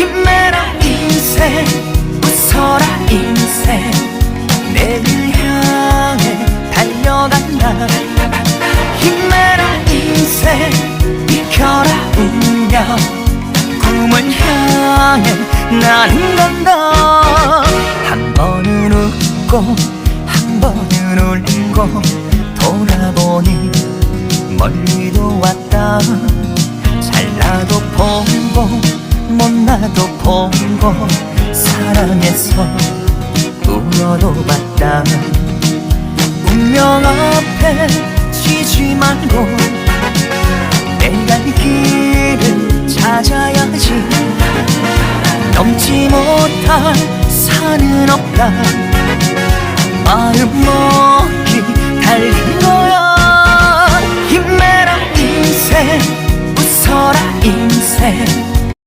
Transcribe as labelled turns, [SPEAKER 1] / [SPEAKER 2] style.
[SPEAKER 1] 힘내라 인생. 웃어라 인생. 내를 향해 달려간다 힘내라 인생. 비켜라 운명. 꿈을 향해 나는 간다 한 번은 웃고 한 번은 울고 돌아보니 멀리도 왔다 못나도 보고 사랑해서 울어도 봤다 운명 앞에 지지 말고 내갈 길을 찾아야지. 넘지 못할 산은 없다. 마음 먹기 달린 거야. 힘내라 인생 웃어라 인생